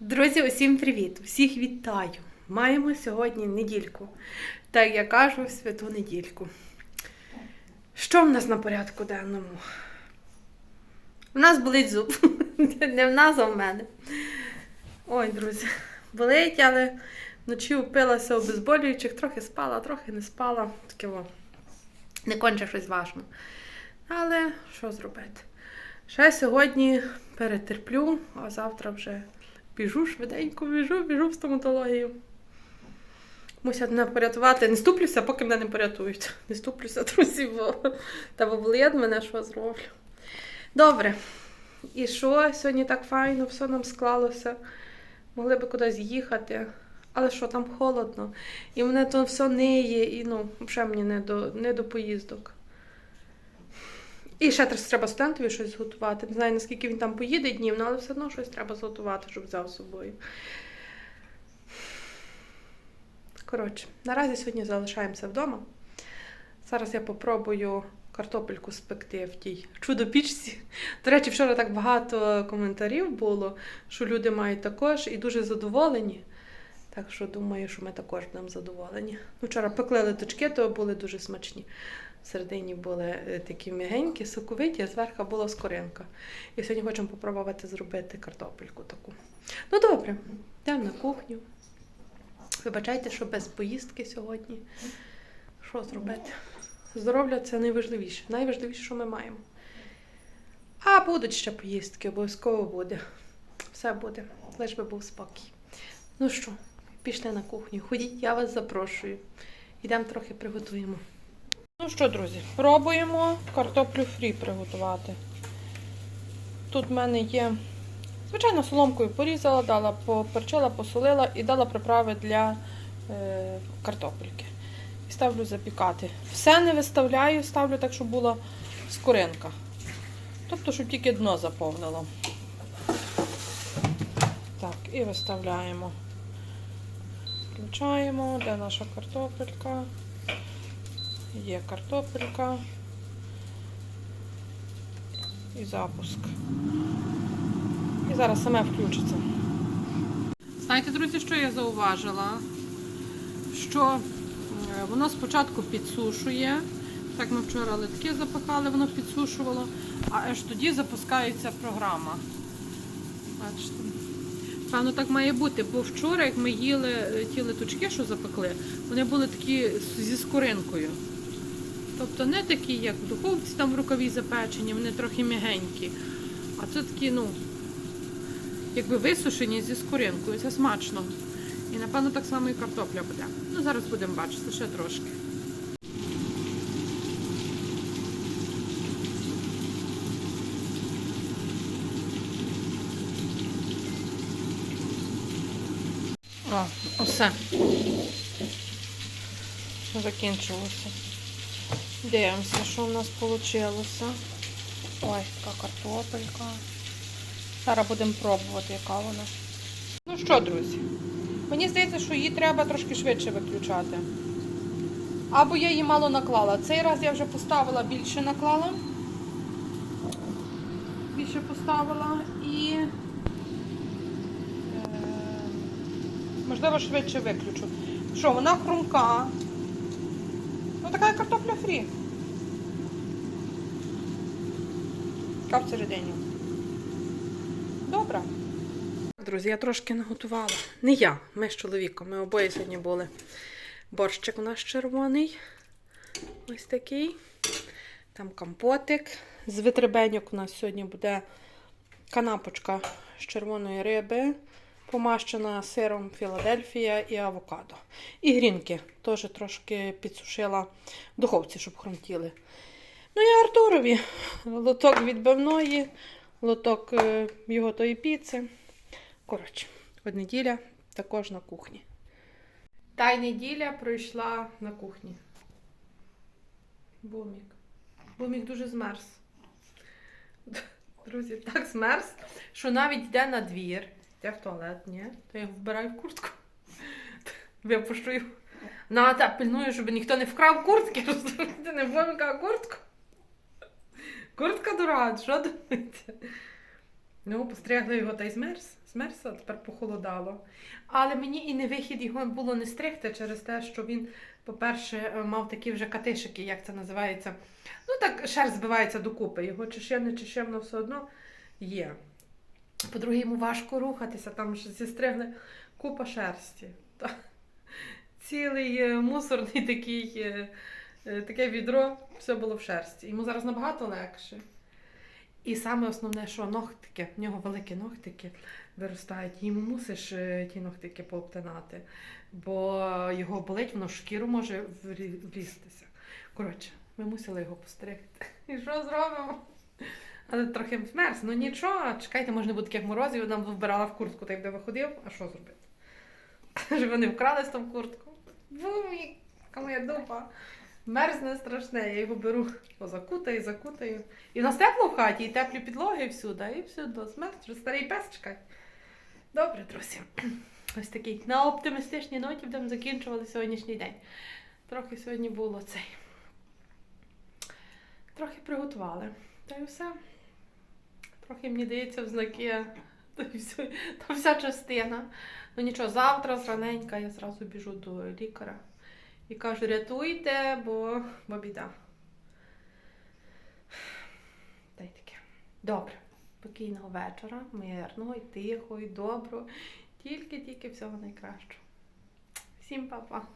Друзі, усім привіт! Всіх вітаю! Маємо сьогодні недільку. Так я кажу, святу недільку. Що в нас на порядку денному? У нас болить зуб. Не в нас, а в мене. Ой, друзі, болить, але вночі упилася обезболюючих, трохи спала, трохи не спала. Таке во. Не конче щось важно. Але що зробити? Ще сьогодні перетерплю, а завтра вже біжу швиденько, біжу, біжу в стоматологію. Мусять мене порятувати. Не ступлюся, поки мене не порятують. Не ступлюся, друзі, бо та облід мене що зроблю. Добре. І що? Сьогодні так файно, все нам склалося. Могли би кудись їхати. Але що, там холодно. І мене то все ниє, і ну, взагалі мені не до, не до поїздок. І ще треба студентові щось зготувати. Не знаю, наскільки він там поїде днів, ну, але все одно щось треба зготувати, щоб взяв з собою. Коротше, наразі сьогодні залишаємося вдома. Зараз я попробую картопельку спекти в тій чудо-пічці. До речі, вчора так багато коментарів було, що люди мають також і дуже задоволені. Так що думаю, що ми також будемо задоволені. Вчора пекли литочки, то були дуже смачні. Всередині були е, такі м'ягенькі, соковиті, а зверху була скоринка. І сьогодні хочемо попробувати зробити картопельку таку. Ну добре, йдемо на кухню. Вибачайте, що без поїздки сьогодні. Що зробити? Здоров'я це найважливіше. Найважливіше, що ми маємо. А будуть ще поїздки, обов'язково буде. Все буде, лиш би був спокій. Ну що, пішли на кухню. Ходіть, я вас запрошую. Йдемо трохи приготуємо. Ну що, друзі, пробуємо картоплю фрі приготувати. Тут в мене є, звичайно, соломкою порізала, дала, поперчила, посолила і дала приправи для е, картопельки. І ставлю запікати. Все не виставляю, ставлю так, щоб була скоринка. Тобто, щоб тільки дно заповнило. Так, і виставляємо. Включаємо, де наша картопелька. Є картопелька. І запуск. І зараз саме включиться. Знаєте, друзі, що я зауважила? Що е, воно спочатку підсушує. Так ми вчора литки запихали, воно підсушувало, а аж тоді запускається програма. Бачите? Певно, так має бути, бо вчора, як ми їли е, ті литочки, що запекли, вони були такі зі скоринкою. Тобто не такі, як в духовці там в рукаві запечені, вони трохи м'ягенькі. А це такі, ну, якби висушені зі скоринкою. Це смачно. І напевно так само і картопля буде. Ну, зараз будемо бачити ще трошки. О, усе. Закінчилося. Дивимося, що в нас вийшло. Ой, яка картопелька. Зараз будемо пробувати, яка вона. Ну що, друзі? Мені здається, що її треба трошки швидше виключати. Або я її мало наклала. Цей раз я вже поставила, більше наклала. Більше поставила і. е, Можливо, швидше виключу. Що, вона хрумка. Ну, така картопля фрі. Яка всередині. Добре. Друзі, я трошки наготувала. Не я, ми з чоловіком. Ми обоє сьогодні були. Борщик у нас червоний. Ось такий. Там компотик. З витребеньок у нас сьогодні буде канапочка з червоної риби, помащена сиром Філадельфія і авокадо. І грінки теж трошки підсушила в духовці, щоб хрумтіли. Ну і Артурові лоток відбивної, лоток е, його тої піци. Коротше, от неділя також на кухні. Та й неділя пройшла на кухні. Бумік. Бумік дуже змерз. Друзі, так змерз, що навіть йде на двір. Йде в туалет, ні? То я вбираю в куртку. Випущу його. Ну, а пильную, щоб ніхто не вкрав куртки. розумієте? Не боміка, куртку. Куртка дурак, що думаєте? Ну, постригли його та й змерз. Змерзла, тепер похолодало. Але мені і не вихід його було не стригти через те, що він, по-перше, е, мав такі вже катишики, як це називається. Ну так шерсть збивається докупи. Його чешемне, чешемно все одно є. По-друге, йому важко рухатися, там ж зістригли купа шерсті. Цілий е, мусорний такий, е, е, таке відро, все було в шерсті. Йому зараз набагато легше. І саме основне, що ногтики, в нього великі ногтики виростають, йому мусиш ті ногтики пообтинати, бо його болить, воно шкіру може влі- влізтися. Коротше, ми мусили його постригти. І що зробимо? Але трохи вмерз, ну нічого, чекайте, може не буде таких морозів, нам вбирала в куртку, так де виходив, а що зробити? Щоб вони вкрали з там куртку. Яка моя дупа. Мерзне страшне, я його беру, позакутаю, закутаю. І в нас тепло в хаті, і теплі підлоги всюди, і всюди смерть, старий пес чекає. Добре, друзі. Ось такий на оптимістичній ноті будемо закінчували сьогоднішній день. Трохи сьогодні було цей. Трохи приготували. Та й все. Трохи мені дається в знаки. Та, все, та вся частина. Ну нічого, завтра зраненька я зразу біжу до лікаря і кажу, рятуйте, бо, бо біда. Та й таке. Добре. Спокійного вечора, мирного, і тихого, і доброго. Тільки-тільки всього найкращого. Всім па-па.